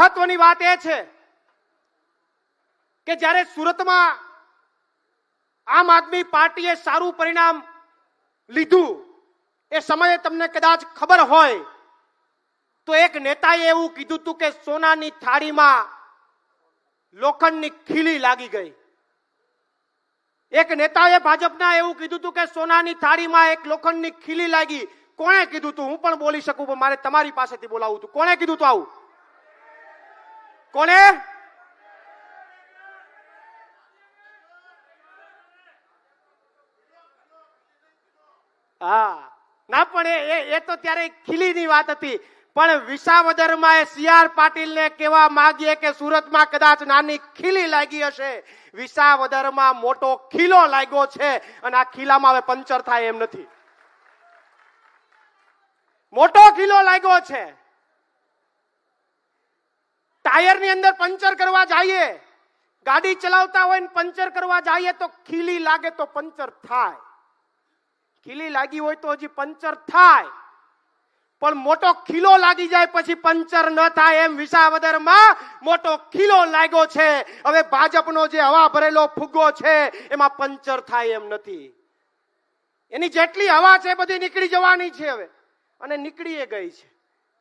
મહત્વની વાત એ છે કે જ્યારે સુરતમાં આમ આદમી પાર્ટીએ સારું પરિણામ લીધું, એ સમયે તમને કદાચ ખબર હોય, તો એક નેતાએ એવું કીધું હતું કે સોનાની થાળીમાં લોખંડની ખીલી લાગી ગઈ. એક નેતાએ ભાજપના એવું કીધું હતું કે સોનાની થાળીમાં એક લોખંડની ખીલી લાગી. કોણે કીધું હતું હું પણ બોલી શકું મારે તમારી પાસેથી બોલાવવું હતું. કોણે કીધું હતું આવું? કોણે? હા. ના, પણ એ એ તો ત્યારે ખીલીની વાત હતી. પણ વિસાવદરમાં એ સીઆર પાટીલને કહેવા માંગીએ કે સુરતમાં કદાચ નાની ખીલી લાગી હશે. વિસાવદરમાં મોટો ખીલો લાગ્યો છે અને આ ખીલામાં હવે પંચર થાય એમ નથી. મોટો ખીલો લાગ્યો છે. ટાયરની અંદર પંચર કરવા જઈએ, ગાડી ચલાવતા હોય ને પંચર કરવા જઈએ તો ખીલી લાગે તો પંચર થાય. ખીલી લાગી હોય તો હજી પંચર થાય. પણ મોટો ખીલો લાગી જાય પછી પંચર ન થાય એમ વિસાવદરમાં મોટો ખીલો લાગ્યો છે. હવે ભાજપનો જે હવા ભરેલો ફુગ્ગો છે, એમાં પંચર થાય એમ નથી. એની જેટલી હવા છે બધી નીકળી જવાની છે હવે. અને નીકળી ગઈ છે.